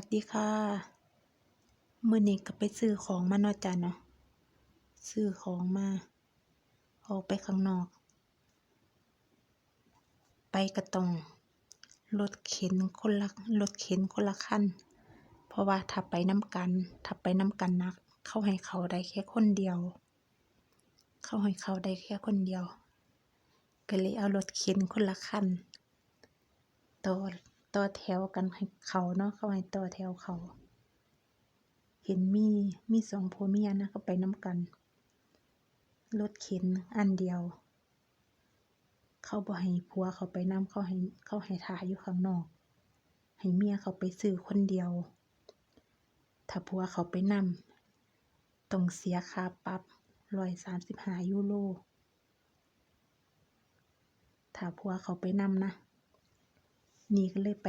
สวัสดีค่ะมื้อนี้ก็ไปซื้อของมาเนาะจ้ะเนาะซื้อของมา ออกไปข้างนอก ไปก็ต้องรถเข็นคนละรถเข็นคนละคันเพราะว่าถ้าไปน้ำกันถ้าไปน้ำกันนะเข้าให้เขาได้แค่คนเดียว เข้าให้เขาได้แค่คนเดียว ก็เลยเอารถเข็นคนละคันต่อ ต่อแถวกันให้เขาเนาะเขาให้ต่อแถวเขา เห็นมีมีสองผัวเมียนะเขาไปน้ำกันรถเข็นอันเดียว เขาบ่ให้ผัวเขาไปนำเขาให้เขาให้ถ่าอยู่ข้างนอก ให้เมียเขาไปซื้อคนเดียว ถ้าผัวเขาไปนำต้องเสียค่าปรับร้อยสามสิบห้ายูโรถ้าผัวเขาไปนำนะ นี่ก็เลยไป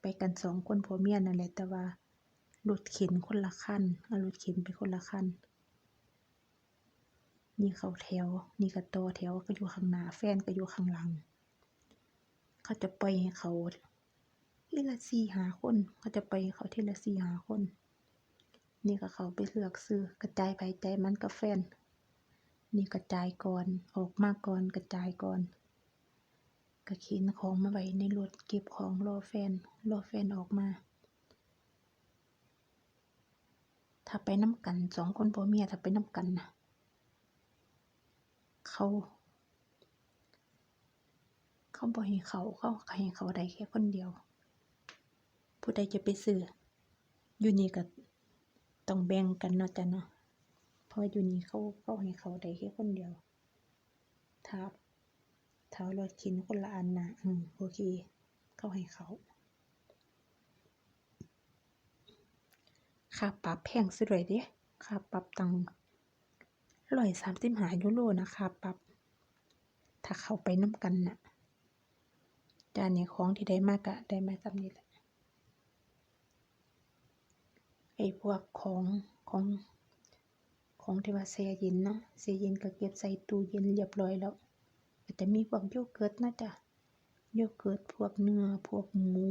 ไปกันสองคนผัวเมียนั่นแหละแต่ว่ารถเข็นคนละคันเอารถเข็นไปคนละคันนี่เขาแถว นี่ก็ต่อแถวก็อยู่ข้างหน้าแฟนก็อยู่ข้างหลัง เขาจะไปให้เขาทีละสี่หาคนเขาจะไปเขาทีละสี่หาคน นี่ก็เขาไปเลือกซื้อกระจายไปใจมันกับแฟน นี่กระจายก่อนออกมาก่อนกระจายก่อน ก็เข็นของมาไว้ในรถเก็บของรอแฟน รอแฟนออกมา ถ้าไปน้ำกันสองคนผัวเมียถ้าไปน้ำกันนะเขา เขาบ่ให้เขาเขาให้เขาได้แค่คนเดียว ผู้ใดจะไปซื้ออยู่นี่ก็ต้องแบ่งกันเนาะจ้ะเนาะเพราะอยู่นี่เขาเขาให้เขาได้แค่คนเดียวถ้า ถ้าเอารถเข็นคนละอันนะอืมโอเค เข้าให้เขาค่าปรับแพงสุดเลยเด้ค่าปรับตังร้อยสามสิบหายูโรนะค่าปรับถ้าเข้าไปน้ำกันน่ะจานนี้ของที่ได้มากอะได้มาซ้ำนี้แหละไอ้พวกของของของที่ว่าแช่เย็นเนาะแช่เย็นก็เก็บใส่ตู้เย็นเรียบร้อยแล้ว ก็จะมีพวกโยเกิร์ตนะจ๊ะโยเกิร์ตพวกเนื้อพวกหมู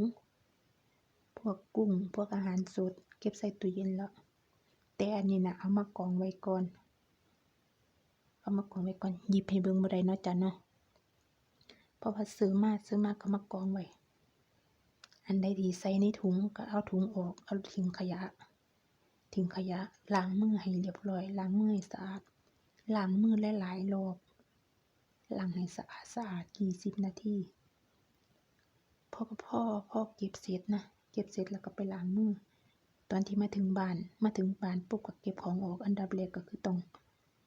พวกกุ้ง พวกอาหารสด เก็บใส่ตู้เย็นแล้ว แต่อันนี้นะเอามากองไว้ก่อน เอามากองไว้ก่อนหยิบให้เบิ่งบ่ได้เนาะจ้ะเนาะเพราะว่าซื้อมาซื้อมาก็มากองไว้อันใดที่ใส่ในถุงก็เอาถุงออกเอาทิ้งขยะทิ้งขยะล้างมือให้เรียบร้อยล้างมือให้สะอาดล้างมือหลายๆรอบ ล้างให้สะอาดสะอาดยี่สิบนาทีพ่อพ่อพ่อเก็บเสร็จนะเก็บเสร็จแล้วก็ไปล้างมือ ตอนที่มาถึงบ้านมาถึงบ้านปุ๊บก็เก็บของออกอันดับแรกก็คือต้อง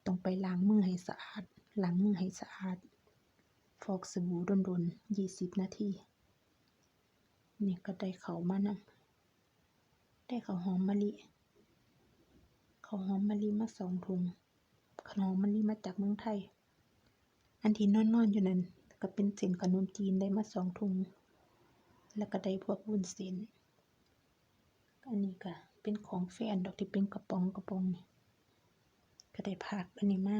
ต้องไปล้างมือให้สะอาดล้างมือให้สะอาด ฟอกสบู่โดนๆยี่สิบนาทีนี่ก็ได้เขามานำได้เขาหอมมะลิเขาหอมมะลิมาสองถุงขนมมะลิมาจากเมืองไทย อันที่นอนๆอยู่นั่นก็เป็นเส้นขนมจีนได้มาสองถุง แล้วก็ได้พวกวุ้นเส้นอันนี้ก็เป็นของแฟนดอกที่เป็นกระป๋องกระป๋องนี่ก็ได้ผักอันนี้มา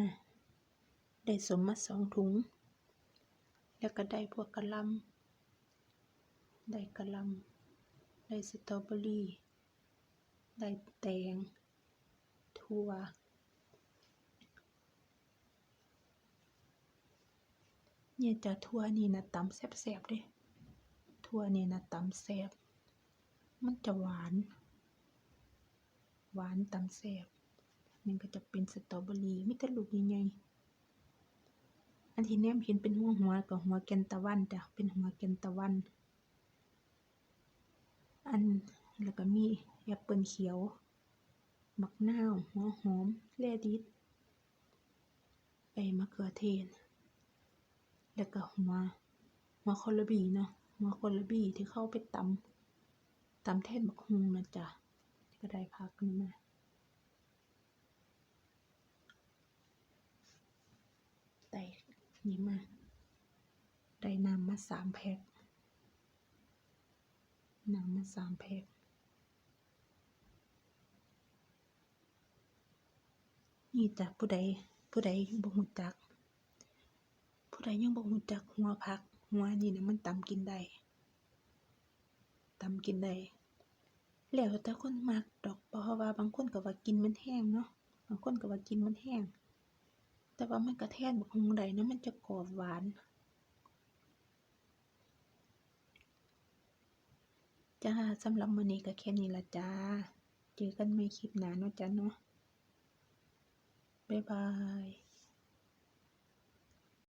ได้สมมาสองถุง แล้วก็ได้พวกกะลำได้กะลำได้สตรอเบอรี่ ได้แตงถั่ว เนี่ยจะถั่วนี่นะตำแซ่บๆเด้ถั่วนี่นะตำแซ่บมันจะหวาน หวานตำแซ่บนี่ก็จะเป็นสตรอเบอรี่มีแต่ลูกใหญ่ๆอันที่แนมเห็นเป็นหัวหัวๆก็หัวแกนตะวันจ้ะเป็นหัวแกนตะวัน อันแล้วก็มีแอปเปิลเขียวมักนาวหัวหอมแลดิสไอ้มะเขือเทศ แล้วก็หัวหัวคอลบีนะหัวคอลบีที่เข้าไปตำตำแทนบักฮุงนะจ๊ะก็ได้พักนี่มาได้นี่มาได้น้ำมาสามแพ็คน้ำมาสามแพ็คนี่จ้ะผู้ใดผู้ใดบ่ฮู้จัก ผู้ใดยังบ่ฮู้จักหัวผัก หัวนี่นะมันตำกินได้ตำกินได้แล้วแต่คนมักดอกเพราะว่าบางคนก็ว่ากินมันแห้งเนาะบางคนก็ว่ากินมันแห้ง แต่ว่ามันก็แทนบักฮุงได้นะมันจะกรอบหวาน จ้าสำหรับมื้อนี้ก็แค่นี้ละจ้า เจอกันใหม่คลิปหน้าเนาะจ้าเนาะบ๊ายบาย